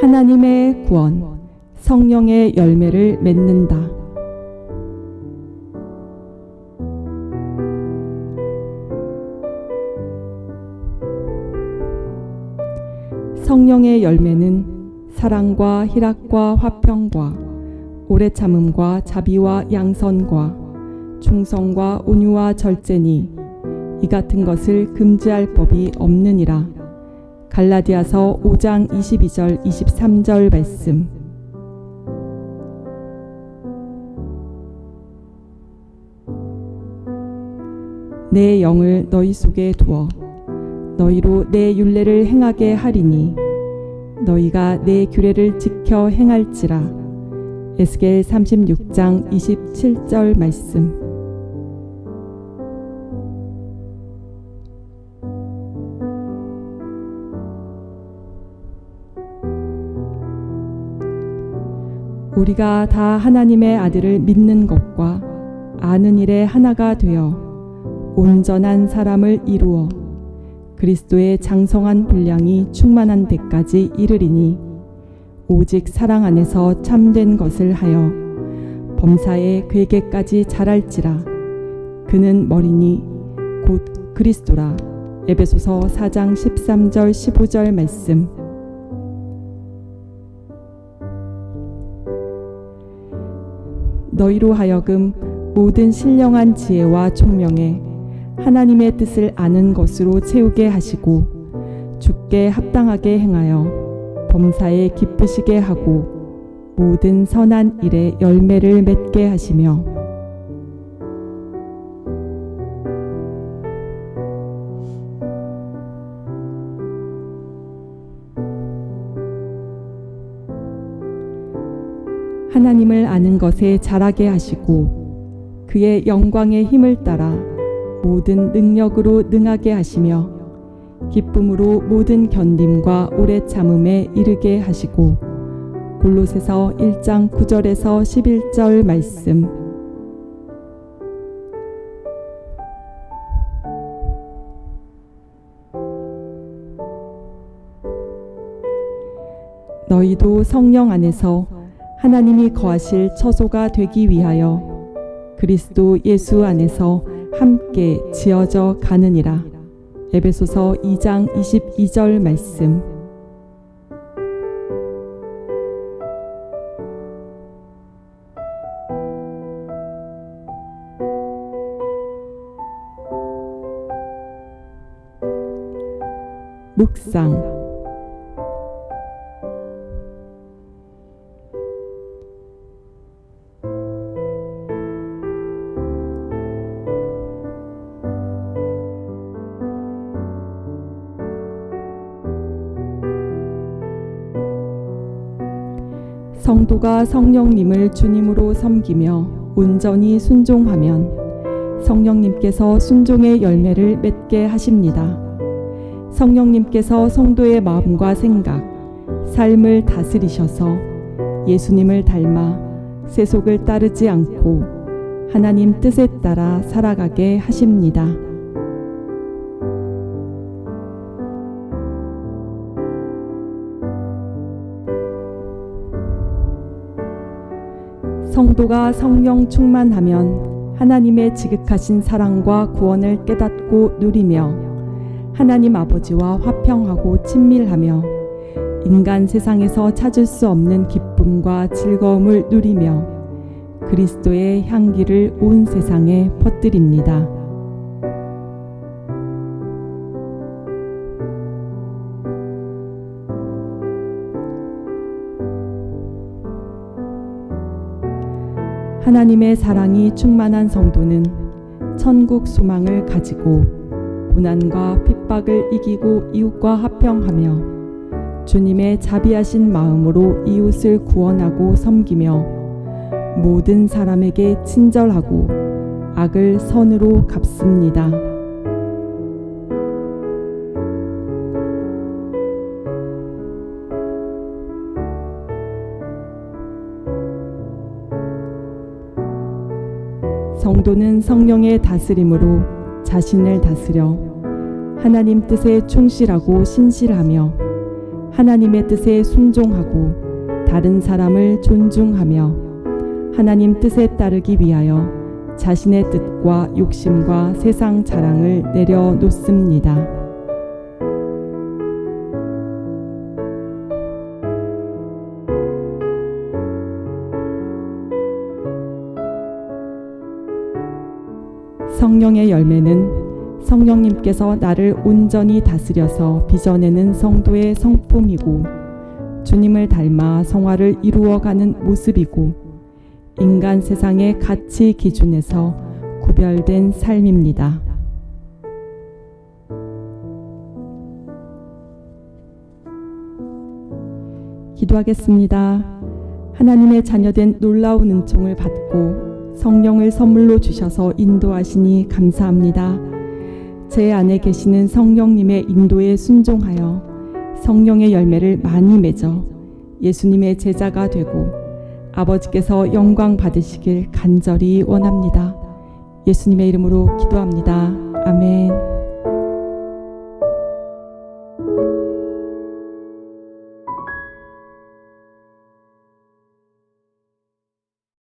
하나님의 구원, 성령의 열매를 맺는다. 성령의 열매는 사랑과 희락과 화평과 오래 참음과 자비와 양선과 충성과 온유와 절제니 이 같은 것을 금지할 법이 없느니라. 갈라디아서 5장 22절 23절 말씀. 내 영을 너희 속에 두어 너희로 내 율례를 행하게 하리니 너희가 내 규례를 지켜 행할지라. 에스겔 36장 27절 말씀. 우리가 다 하나님의 아들을 믿는 것과 아는 일에 하나가 되어 온전한 사람을 이루어 그리스도의 장성한 분량이 충만한 데까지 이르리니 오직 사랑 안에서 참된 것을 하여 범사의 괴계까지 자랄지라. 그는 머리니 곧 그리스도라. 에베소서 4장 13절 15절 말씀 너희로 하여금 모든 신령한 지혜와 총명에 하나님의 뜻을 아는 것으로 채우게 하시고 주께 합당하게 행하여 범사에 기쁘시게 하고 모든 선한 일에 열매를 맺게 하시며 하나님을 아는 것에 자라게 하시고 그의 영광의 힘을 따라 모든 능력으로 능하게 하시며 기쁨으로 모든 견딤과 오래 참음에 이르게 하시고 골로새서 1장 9절에서 11절 말씀. 너희도 성령 안에서 하나님이 거하실 처소가 되기 위하여 그리스도 예수 안에서 함께 지어져 가느니라. 에베소서 2장 22절 말씀. 묵상 성도가 성령님을 주님으로 섬기며 온전히 순종하면 성령님께서 순종의 열매를 맺게 하십니다. 성령님께서 성도의 마음과 생각, 삶을 다스리셔서 예수님을 닮아 세속을 따르지 않고 하나님 뜻에 따라 살아가게 하십니다. 성도가 성령 충만하면 하나님의 지극하신 사랑과 구원을 깨닫고 누리며 하나님 아버지와 화평하고 친밀하며 인간 세상에서 찾을 수 없는 기쁨과 즐거움을 누리며 그리스도의 향기를 온 세상에 퍼뜨립니다. 하나님의 사랑이 충만한 성도는 천국 소망을 가지고 고난과 핍박을 이기고 이웃과 합평하며 주님의 자비하신 마음으로 이웃을 구원하고 섬기며 모든 사람에게 친절하고 악을 선으로 갚습니다. 성도는 성령의 다스림으로 자신을 다스려 하나님 뜻에 충실하고 신실하며 하나님의 뜻에 순종하고 다른 사람을 존중하며 하나님 뜻에 따르기 위하여 자신의 뜻과 욕심과 세상 자랑을 내려놓습니다. 성령의 열매는 성령님께서 나를 온전히 다스려서 빚어내는 성도의 성품이고 주님을 닮아 성화를 이루어가는 모습이고 인간 세상의 가치 기준에서 구별된 삶입니다. 기도하겠습니다. 하나님의 자녀된 놀라운 은총을 받고 성령을 선물로 주셔서 인도하시니 감사합니다. 제 안에 계시는 성령님의 인도에 순종하여 성령의 열매를 많이 맺어 예수님의 제자가 되고 아버지께서 영광 받으시길 간절히 원합니다. 예수님의 이름으로 기도합니다. 아멘.